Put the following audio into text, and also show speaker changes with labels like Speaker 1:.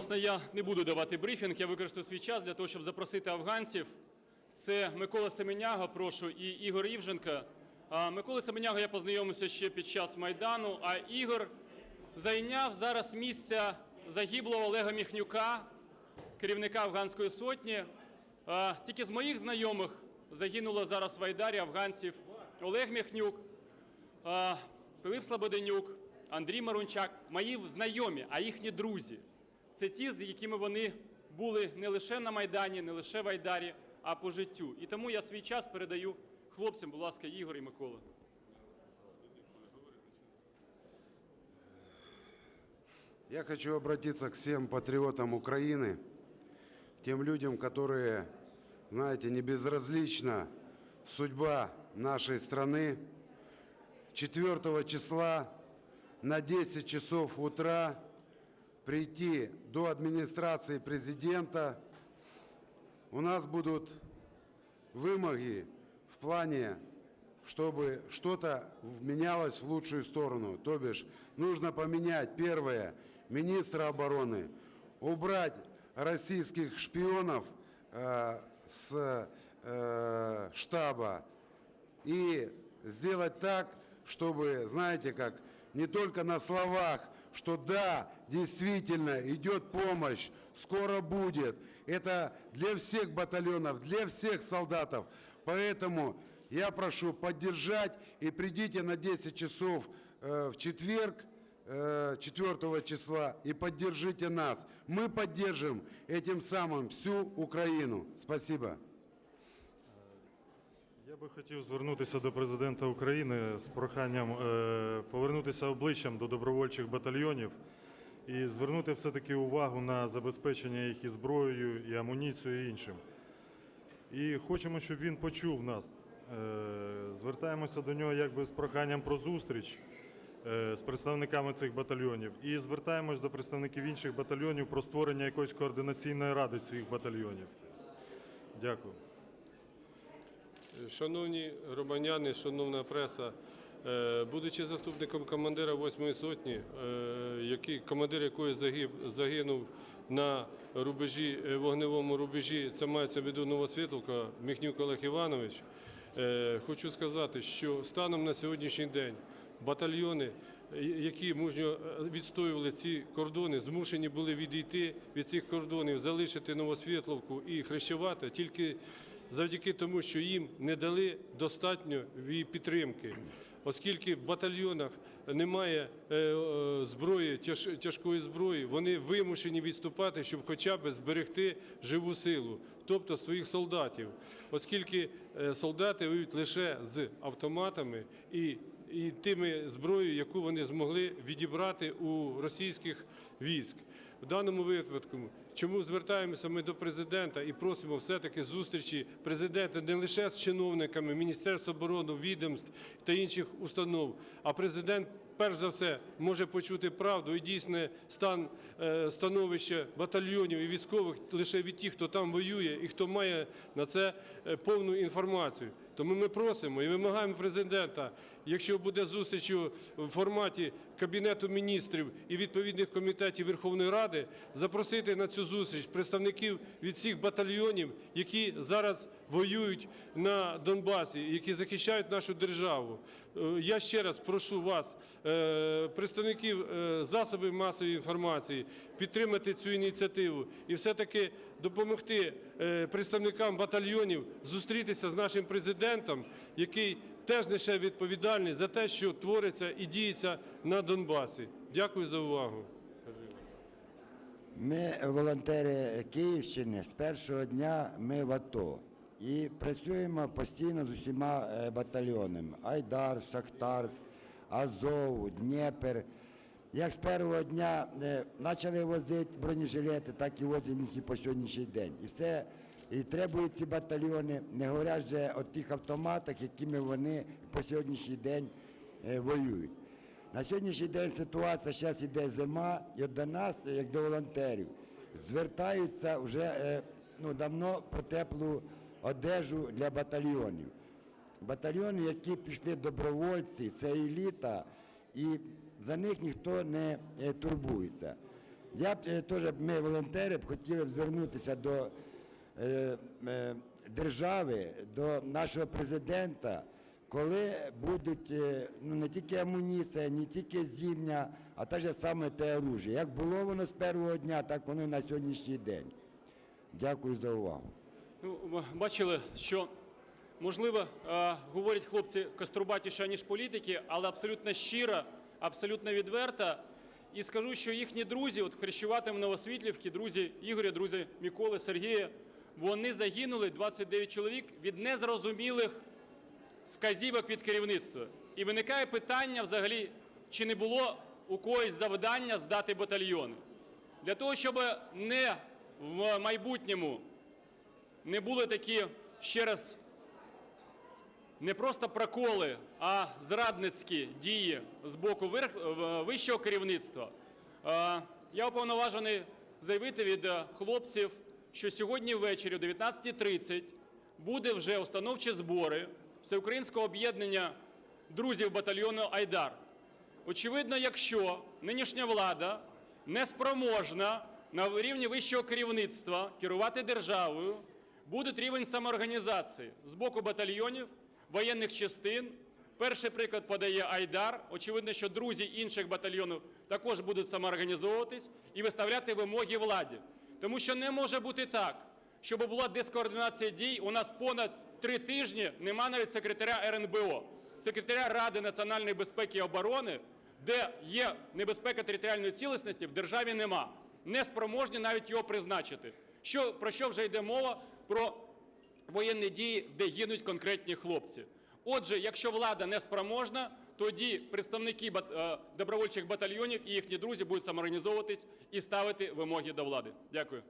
Speaker 1: Власне, я не буду давати брифінг, я використаю свій час для того, щоб запросити афганців. Це Микола Семеняга, прошу, і Ігор Івженка. А Миколи Семеняга я познайомився ще під час Майдану, а Ігор зайняв зараз місце загиблого Олега Міхнюка, керівника афганської сотні. Тільки з моїх знайомих загинуло зараз в Айдарі афганців Олег Міхнюк, Пилип Слободенюк, Андрій Марунчак, мої знайомі, а їхні друзі Це ті, з якими вони були не лише на Майдані, не лише в Айдарі, а по життю. І тому я свій час передаю хлопцям, будь ласка, Ігор і Микола.
Speaker 2: Я хочу обратиться к всем патриотам Украины, тем людям, которые, знаете, не безразлична судьба нашей страны. 4 числа на 10 часов утра прийти до администрации президента. У нас будут вымоги в плане, чтобы что-то менялось в лучшую сторону. То бишь, нужно поменять, первое, министра обороны, убрать российских шпионов э, с э, штаба и сделать так, чтобы, знаете как, не только на словах, что да, действительно идет помощь, скоро будет. Это для всех батальонов, для всех солдатов. Поэтому я прошу поддержать и придите на 10 часов э, в четверг, э, 4 числа, и поддержите нас. Мы поддержим этим самым всю Украину. Спасибо.
Speaker 3: Я би хотів звернутися до президента України з проханням е, повернутися обличчям до добровольчих батальйонів і звернути все-таки увагу на забезпечення їх і зброєю, і амуніцією, і іншим. І хочемо, щоб він почув нас. Е, Звертаємося до нього якби з проханням про зустріч е, з представниками цих батальйонів. І звертаємось до представників інших батальйонів про створення якоїсь координаційної ради цих батальйонів. Дякую.
Speaker 4: Шановні громадяни, шановна преса, е, будучи заступником командира 8-ї сотні, е, який, командир якої загиб, загинув на рубежі, е, вогневому рубежі, це мається в виду Новосвітловка, Міхнюк Олег Іванович, хочу сказати, що станом на сьогоднішній день батальйони, які мужньо відстоювали ці кордони, змушені були відійти від цих кордонів, залишити Новосвітловку і хрещувати тільки завдяки тому, що їм не дали достатньо підтримки. Оскільки в батальйонах немає е, е, зброї, тяжкої зброї, вони вимушені відступати, щоб хоча б зберегти живу силу, тобто своїх солдатів. Оскільки е, солдати воюють лише з автоматами і, і тими зброєю, яку вони змогли відібрати у російських військ. В даному випадку, чому звертаємося ми до президента і просимо все-таки зустрічі президента не лише з чиновниками Міністерства оборони, відомств та інших установ, а президент. Перш за все може почути правду і дійсне стан е, становища батальйонів і військових лише від тих, хто там воює і хто має на це е, повну інформацію. Тому ми просимо і вимагаємо президента, якщо буде зустріч у форматі Кабінету міністрів і відповідних комітетів Верховної Ради, запросити на цю зустріч представників від всіх батальйонів, які зараз воюють на Донбасі, які захищають нашу державу. Е, Я ще раз прошу вас, е, представників е, засобів масової інформації, підтримати цю ініціативу і все-таки допомогти представникам батальйонів зустрітися з нашим президентом, який теж несе відповідальність за те, що твориться і діється на Донбасі. Дякую за увагу.
Speaker 5: Ми волонтери Київщини з першого дня ми в АТО і працюємо постійно з усіма е, батальйонами: Айдар, Шахтарськ, Азов, Дніпр. Як з першого дня е, почали возити бронежилети, так і возимо їх і по сьогоднішній день. І все і требують ці батальйони, не говорять вже о тих автоматах, якими вони по сьогоднішній день е, воюють. На сьогоднішній день ситуація, зараз йде зима, і до нас, як до волонтерів, звертаються вже е, ну, давно про теплу одежу для батальйонів. Батальйони, які пішли добровольці, це еліта, і за них ніхто не е, турбується. Я б е, теж, ми волонтери б хотіли б звернутися до е, е, держави, до нашого президента, коли будуть е, ну, не тільки амуніція, не тільки зімня, а те ж саме те оружие. Як було воно з першого дня, так воно на сьогоднішній день. Дякую за увагу.
Speaker 1: Ну, бачили, що можливо говорять хлопці каструбатіше, ніж політики, але абсолютно щиро, абсолютно відверто. І скажу, що їхні друзі, от в Хрещуватому Новосвітлівки, друзі Ігоря, друзі Миколи, Сергія, вони загинули 29 чоловік від незрозумілих вказівок від керівництва. І виникає питання взагалі, чи не було у когось завдання здати батальйони. Для того, щоб не в майбутньому не були такі, ще раз, не просто проколи, а зрадницькі дії з боку вищого керівництва. Я уповноважений заявити від е, хлопців, що сьогодні ввечері о 19.30 буде вже установчі збори Всеукраїнського об'єднання друзів батальйону Айдар. Очевидно, якщо нинішня влада не спроможна на рівні вищого керівництва керувати державою, буде рівень самоорганізації з боку батальйонів, воєнних частин. Перший приклад подає Айдар. Очевидно, що друзі інших батальйонів також будуть самоорганізовуватись і виставляти вимоги владі. Тому що не може бути так, щоб була дискоординація дій. У нас понад три тижні нема навіть секретаря РНБО, секретаря Ради національної безпеки і оборони, де є небезпека територіальної цілісності, в державі нема. Не спроможні навіть його призначити. Що, про що вже йде мова? Про воєнні дії, де гинуть конкретні хлопці. Отже, якщо влада не спроможна, тоді представники е, добровольчих батальйонів і їхні друзі будуть самоорганізовуватись і ставити вимоги до влади. Дякую.